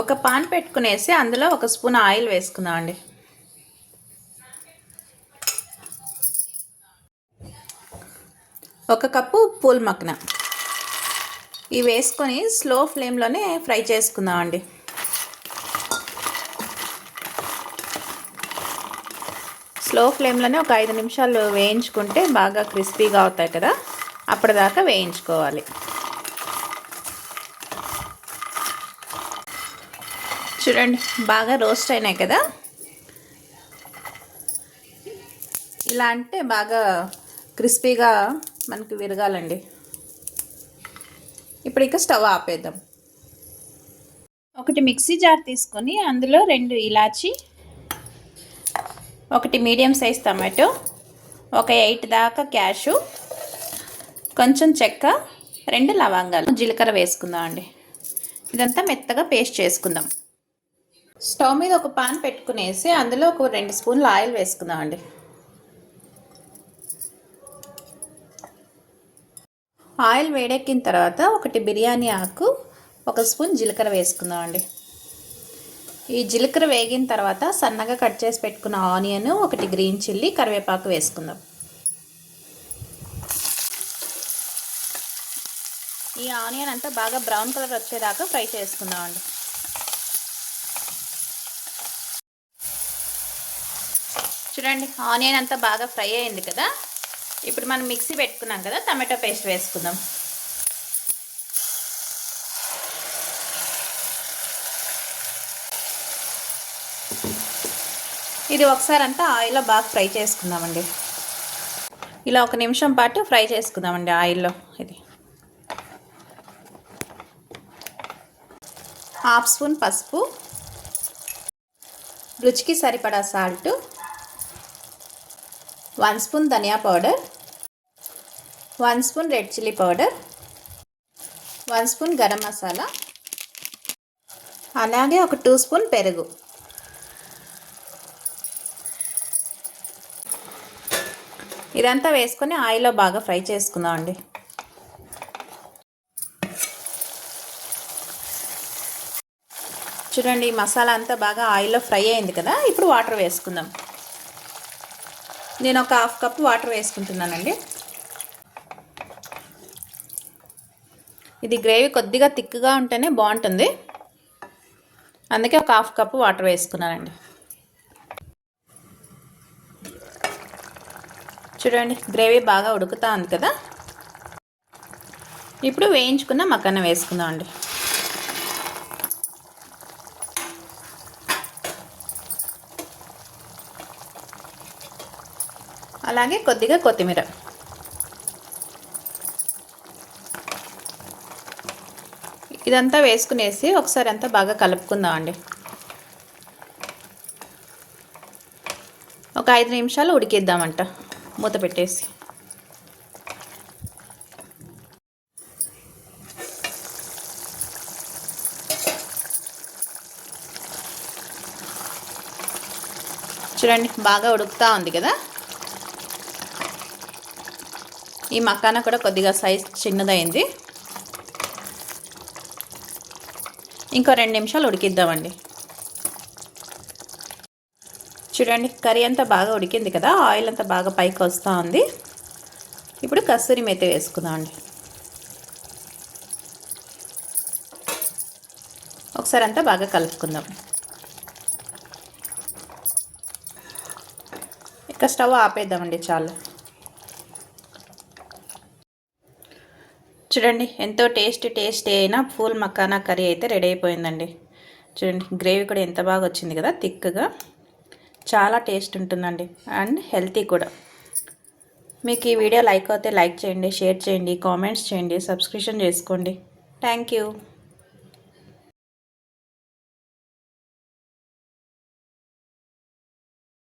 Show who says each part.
Speaker 1: ఒక పాన్ పెట్టుకునేసి అందులో ఒక స్పూన్ ఆయిల్ వేసుకుందాం అండి. ఒక కప్పు పూల్ మక్కన ఇవి వేసుకొని స్లో ఫ్లేమ్లోనే ఫ్రై చేసుకుందాం అండి. స్లో ఫ్లేమ్లోనే ఒక ఐదు నిమిషాలు వేయించుకుంటే బాగా క్రిస్పీగా అవుతాయి కదా. అప్పటిదాకా వేయించుకోవాలి. చూడండి బాగా రోస్ట్ అయినాయి కదా. ఇలా అంటే బాగా క్రిస్పీగా మనకి విరగాలండి. ఇప్పుడు ఇక స్టవ్ ఆపేద్దాం. ఒకటి మిక్సీ జార్ తీసుకొని అందులో రెండు ఇలాచి ఒకటి మీడియం సైజ్ టమాటో ఒక ఎయిట్ దాకా క్యాషు కొంచెం చెక్క రెండు లవంగాలు జీలకర్ర వేసుకుందాం అండి ఇదంతా మెత్తగా పేస్ట్ చేసుకుందాం. స్టవ్ మీద ఒక పాన్ పెట్టుకునేసి అందులో ఒక రెండు స్పూన్లు ఆయిల్ వేసుకుందాం అండి ఆయిల్ వేడెక్కిన తర్వాత ఒకటి బిర్యానీ ఆకు ఒక స్పూన్ జీలకర్ర వేసుకుందాం అండి ఈ జీలకర్ర వేగిన తర్వాత సన్నగా కట్ చేసి పెట్టుకున్న ఆనియన్ ఒకటి గ్రీన్ చిల్లీ కరివేపాకు వేసుకుందాం. ఈ ఆనియన్ అంతా బాగా బ్రౌన్ కలర్ వచ్చేదాకా ఫ్రై చేసుకుందామండి. చూడండి ఆనియన్ అంతా బాగా ఫ్రై అయింది కదా. ఇప్పుడు మనం మిక్సీ పెట్టుకున్నాం కదా టమాటో పేస్ట్ వేసుకుందాం. ఇది ఒకసారి అంతా ఆయిల్లో బాగా ఫ్రై చేసుకుందామండి. ఇలా ఒక నిమిషం పాటు ఫ్రై చేసుకుందామండి ఆయిల్లో ఇది. హాఫ్ స్పూన్ పసుపు. రుచికి సరిపడా salt. One spoon dhaniya powder one spoon red chilli powder one spoon garam masala అలాగే ఒక టూ స్పూన్ పెరుగు. ఇదంతా వేసుకొని ఆయిల్లో బాగా ఫ్రై చేసుకుందాం అండి. చూడండి మసాలా అంతా బాగా ఆయిల్లో ఫ్రై అయింది కదా ఇప్పుడు వాటర్ వేసుకుందాం. నేను ఒక హాఫ్ కప్ వాటర్ వేసుకుంటున్నానండి. ఇది గ్రేవీ కొద్దిగా థిక్గా ఉంటేనే బాగుంటుంది. అందుకే ఒక హాఫ్ కప్ వాటర్ వేసుకున్నానండి. చూడండి గ్రేవీ బాగా ఉడుకుతా ఉంది కదా. ఇప్పుడు వేయించుకున్న మక్కన వేసుకుందాం అండి అలాగే కొద్దిగా కొత్తిమీర. ఇదంతా వేసుకునేసి ఒకసారి అంతా బాగా కలుపుకుందాం అండి ఒక ఐదు నిమిషాలు ఉడికిద్దామంట మూత పెట్టేసి. చూడండి బాగా ఉడుకుతూ ఉంది కదా? ఈ మకాన కూడా కొద్దిగా సైజ్ చిన్నదైంది. ఇంకో రెండు నిమిషాలు ఉడికిద్దామండి. చూడండి కర్రీ అంతా బాగా ఉడికింది కదా ఆయిల్ అంతా బాగా పైకి వస్తూ ఉంది. ఇప్పుడు కస్తూరి మెత్తి వేసుకుందామండి ఒకసారి అంతా బాగా కలుపుకుందాం. ఇక స్టవ్ ఆపేద్దామండి చాలు. చూడండి ఎంతో టేస్ట్ టేస్ట్ అయినా ఫూల్ మక్కానా కర్రీ అయితే రెడీ అయిపోయిందండి. చూడండి గ్రేవీ కూడా ఎంత బాగా వచ్చింది కదా థిక్గా. చాలా టేస్ట్ ఉంటుందండి అండ్ హెల్తీ కూడా. మీకు ఈ వీడియో లైక్ అయితే లైక్ చేయండి షేర్ చేయండి కామెంట్స్ చేయండి సబ్స్క్రిప్షన్ చేసుకోండి. Thank you.